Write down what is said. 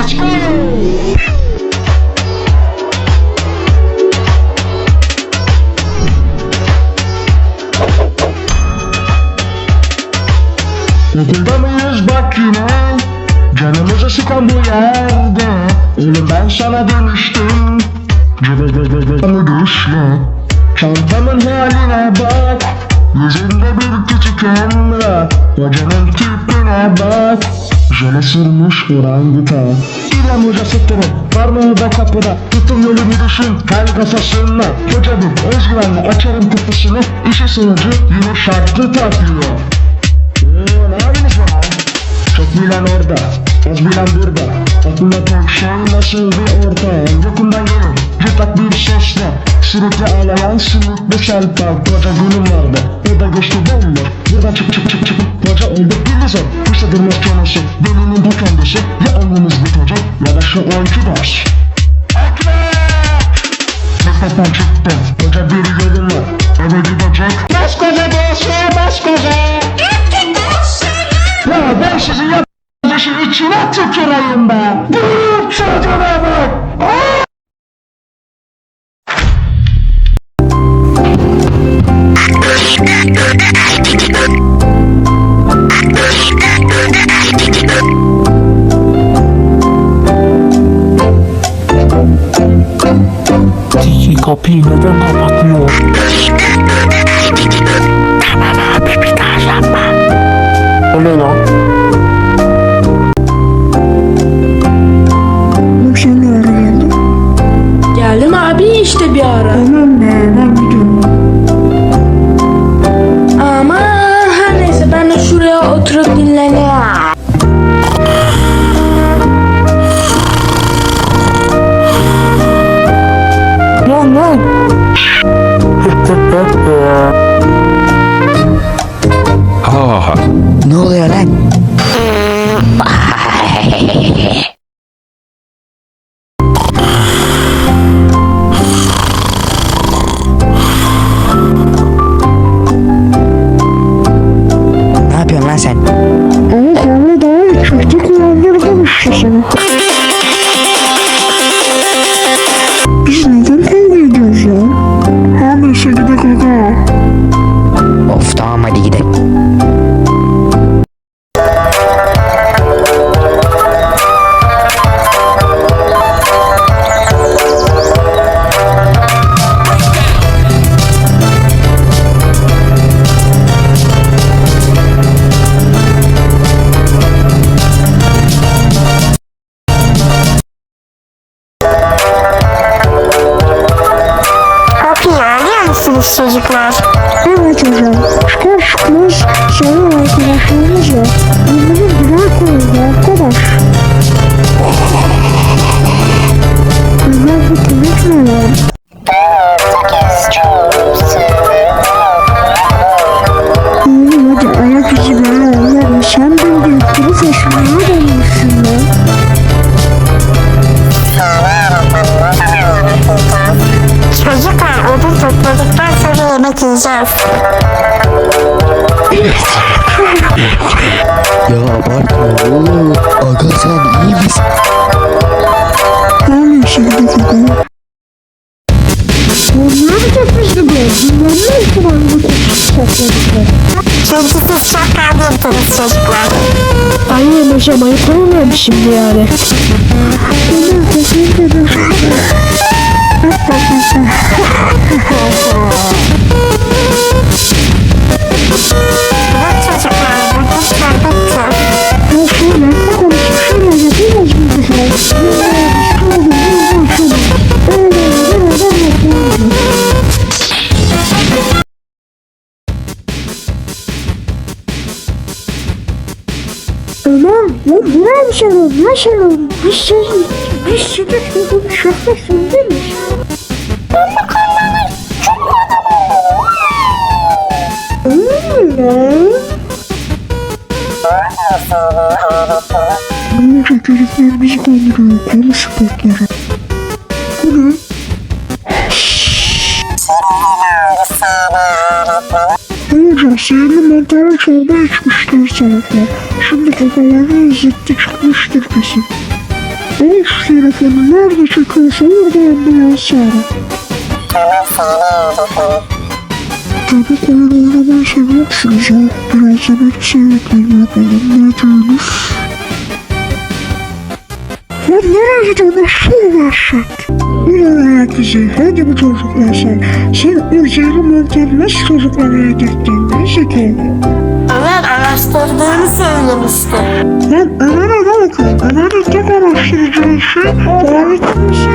Let's go. Okulda mıyız bak yine Canımızı sıkan bu yerde. Oğlum ben sana demiştim Cıvı düşme Çantamın haline bak Yüzünde bir küçük emra Hocanın tipine bak Jöle sürmüş orangutan İrem hoca sıktırın Parmağı da kapıda. Tutun yolu bir düşün Kel kasasında Hoca bir özgüvenle açarım kutusunu. İşi sonucu yine şartlı taklıyor Oo, ne yapıyorsunuz lan? Çok bilen orada, az bilen burada. Aklımda tek şey nasıl bir ortam? Yokumdan gelir, cırtlak bir sesle Sürekli ağlayan sümüklü selpak Koca gülüm vardı, o da geçti bomba Buradan çık çık çık çık Koca oldu illüzyon Kuşa durmaz çenesi, delinin ta kendisi. Ya alnımız bitecek ya da şu anki baş. Meslekten çıktı, koca bir yolum var Eve gidecek. Baskoca değişiyor baskoca ya ben sizi yapacağım içine tüküreyim be. Dur çocuğuna bak. Tiki kapıyı topladıktan sonra yemek yiyeceğiz. Ya abartma oğlum. Aga sen iyi misin? Her neyse gidelim. Onlar da bizde bu. Bunlar ne kadar bu? Çünkü siz çok kavga çocuklar. Aynen hocam ayıp olmuyor şimdi yani. Bunlar kesinlikle şöyle ne konuşup şöyle yapamaz mıyız ya? Bunlar bir şey oldu, bunlar şöyle. Öyle öyle öyle öyle. Ömer, ya buraya mı çalalım? Ne Bunlar çocuklar bizi kandırıyor. Konuş bekleri. Bu ne? Hocam sihirli mantarlı çorba içmişler sanatlar. Şimdi kafalarını izletti çıkmıştır kesin. Şu telefonu nerede çekiyorsa orada ambulans çağırın. Çocuk oyun oynamayı seviyorsunuz ya. Biraz yemek çevirmeyin bakalım ne diyorsunuz? Ya nereye gidiyorsun? Şu başlat. Ulan herkese hadi bu çocuklar sen. Sen Urca'yla mantar nasıl çocuklara gittin? Ne zekalı? Ömer araştırdığını söylemişti. Lan Ömer'e ne bakın? Ömer'in tek araştıracağı şey etmesi.